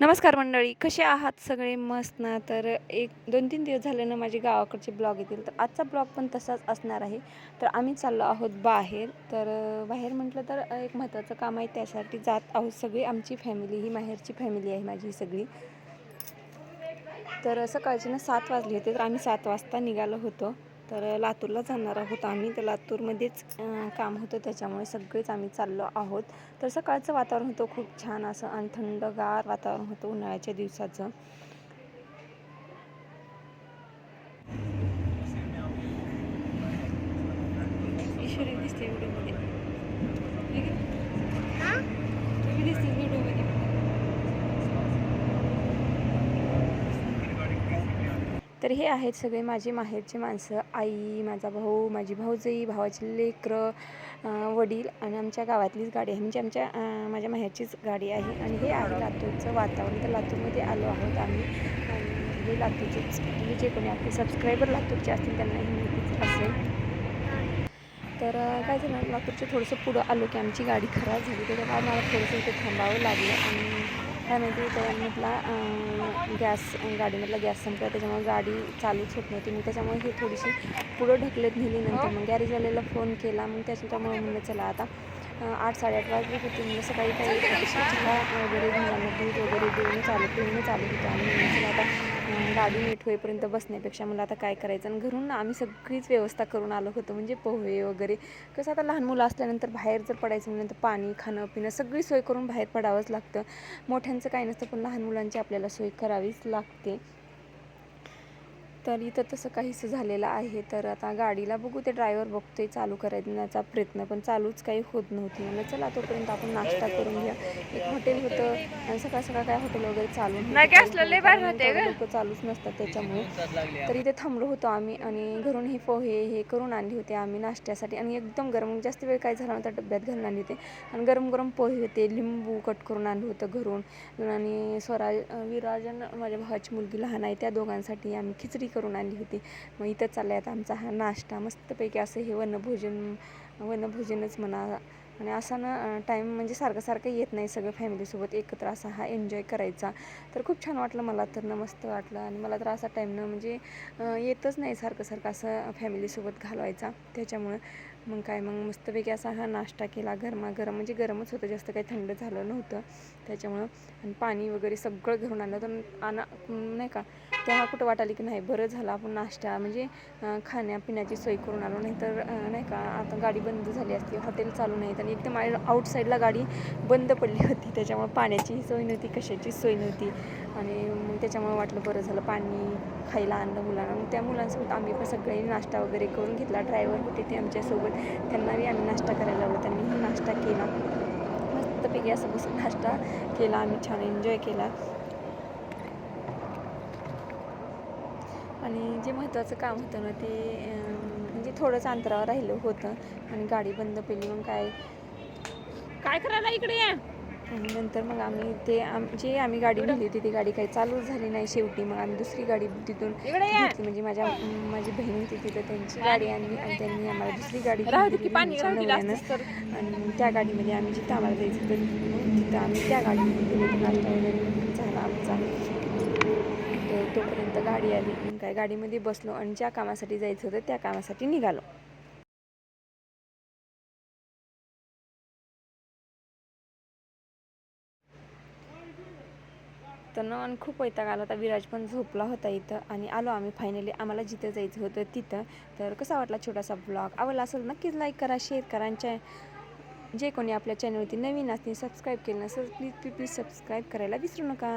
नमस्कार मंडळी कसे आहात सगळे? मस्त ना? तर एक दोन तीन दिवस झाले ना माझे गावाकडचे ब्लॉग येतील. तर आजचा ब्लॉग पण तसाच असणार आहे. तर आम्ही चाललो आहोत बाहेर. तर बाहेर म्हटलं तर एक महत्त्वाचं काम आहे त्यासाठी जात आहोत सगळी. आमची फॅमिली ही माहेरची फॅमिली आहे माझी सगळी. तर सकाळची ना सात वाजली होते. तर आम्ही सात वाजता निघालो होतो. तर लातूरला जाणार आहोत आम्ही. तर लातूरमध्येच काम होतं. त्याच्यामुळे सगळेच आम्ही चाललो आहोत. तर सकाळचं वातावरण होतं खूप छान असं आणि थंडगार वातावरण होतं उन्हाळ्याच्या दिवसाचं. ईश्वरी दिसते व्हिडिओमध्ये तुम्ही दिसते व्हिडिओमध्ये तर हे आहेत सगळे माझे माहेरचे माणसं. आई माझा भाऊ माझी भाऊजाई भावाचे लेकरं वडील आणि आमच्या गावातलीच गाडी आहे. म्हणजे आमच्या माझ्या माहेरचीच गाडी आहे आणि हे आहे लातूरचं वातावरण. तर लातूरमध्ये आलो आहोत आम्ही. आणि हे लातूरचेच म्हणजे जे कोणी आपले सबस्क्रायबर लातूरचे असतील त्यांना हे माहितीच असेल. तर काय झालं? लातूरचे थोडंसं पुढं आलो की आमची गाडी खराब झाली. त्याच्यामुळे आम्हाला थोडंसं इथे थांबावं लागलं आणि काय माहिती त्यामधला गॅस गाडीमधला गॅस संपला त्याच्यामुळे गाडी चालूच होत नव्हती. मग त्याच्यामुळे ही थोडीशी पुढं ढकलत नेली नंतर. मग गॅरेजवाल्याला फोन केला. मग त्याच्यामुळे म्हणलं चला आता आठ साडेआठ वाजले होते. म्हणजे सकाळी काही चहा वगैरे मुलांना दूध वगैरे देऊन चालू ठेवून चालू होतं. आणि म्हणलं चला आता गाडी नीट होईपर्यंत बसण्यापेक्षा मला आता काय करायचं? आणि घरून ना आम्ही सगळीच व्यवस्था करून आलो होतो म्हणजे पोहे वगैरे. कसं आता लहान मुलं असल्यानंतर बाहेर जर पडायचं म्हणलं तर पाणी खाणं पिणं सगळी सोय करून बाहेर पडावंच लागतं. मोठ्यांचं काही नसतं पण लहान मुलांची आपल्याला सोय करावीच लागते. तर इथं तसं काहीसं झालेलं आहे. तर आता गाडीला बघू ते ड्रायव्हर बघतोय चालू करायचा प्रयत्न पण चालूच काही होत नव्हती. म्हणलं चला तोपर्यंत आपण नाश्ता करून घ्या. एक हॉटेल होतं आणि सकाळ सकाळ काय हॉटेल वगैरे चालू. लोक चालूच नसतात त्याच्यामुळे. तर इथे थांबलो होतो आम्ही आणि घरून हे पोहे हे करून आणले होते आम्ही नाश्त्यासाठी. आणि एकदम गरम जास्त वेळ काय झाला नव्हता डब्यात घालून आणले होते. आणि गरम गरम पोहे होते लिंबू कट करून आणलं होतं घरून. आणि स्वराज विराजन माझ्या भावाची मुलगी लहान आहे त्या दोघांसाठी आम्ही खिचडी करून आणली होती. मग इथं चालला आता आमचा हा नाश्ता. मस्तपैकी असं हे वनभोजन वनभोजनच म्हणा. आणि असा ना टाईम म्हणजे सारखं सारखं येत नाही सगळं फॅमिलीसोबत एकत्र असा हा एन्जॉय करायचा. तर खूप छान वाटलं मला. तर ना मस्त वाटलं. आणि मला तर असा टाईम ना म्हणजे येतच नाही सारखं सारखं असं फॅमिलीसोबत घालवायचा. त्याच्यामुळं मग काय मग मस्तपैकी असा हा नाश्ता केला. गरमागरम म्हणजे गरमच होतं जास्त काही थंड झालं नव्हतं. त्याच्यामुळं आणि पाणी वगैरे सगळं घरून आणलं तर आणा नाही का तेव्हा कुठं वाटाली की नाही बरं झालं आपण नाश्ता म्हणजे खाण्यापिण्याची सोय करून आलो. नाही तर नाही का आता गाडी बंद झाली असती हॉटेल चालू नाहीत आणि एकदम आउटसाईडला गाडी बंद पडली होती. त्याच्यामुळे पाण्याचीही सोय नव्हती कशाची सोय नव्हती. आणि मग त्याच्यामुळे वाटलं बरं झालं पाणी खायला आणलं मुलांना. मग त्या मुलांसोबत आम्ही पण सगळ्यांनी नाश्ता वगैरे करून घेतला. ड्रायव्हर होते ते आमच्यासोबत. त्यांनाही आम्ही नाश्ता करायला लावला. त्यांनीही नाश्ता केला. मस्तपैकी असं बसून नाश्ता केला. आम्ही छान एन्जॉय केला. आणि जे महत्त्वाचं काम होतं ना ते म्हणजे थोडंच अंतरावर राहिलं होतं. आणि गाडी बंद पडली. मग काय? काय करायला इकडे या? आणि नंतर मग आम्ही ते आम जे आम्ही गाडी नेली होती ती गाडी काही चालूच झाली नाही शेवटी. मग आम्ही दुसरी गाडी तिथून. घेतली. म्हणजे माझ्या माझी बहीण होती तिथं त्यांची गाडी आणली आणि त्यांनी आम्हाला दुसरी गाडी तर. आणि त्या गाडीमध्ये आम्ही जिथं आम्हाला जायचं मग तिथं आम्ही त्या गाडीमध्ये झाला आमचा. तर तोपर्यंत गाडी आली. काय गाडीमध्ये बसलो आणि ज्या कामासाठी जायचं होतं त्या कामासाठी निघालो. ना आणि खूप वैताग आला होता. विराज पण झोपला होता इथं आणि आलो आम्ही फायनली आम्हाला जिथं जायचं होतं तिथं. तर कसा वाटला छोटासा ब्लॉग आवडला असेल नक्कीच लाईक करा शेअर करा आणि जे कोणी आपल्या चॅनलवरती नवीन असतील सबस्क्राईब केलं नसेल प्लीज प्लीज प्लीज सबस्क्राईब करायला विसरू नका.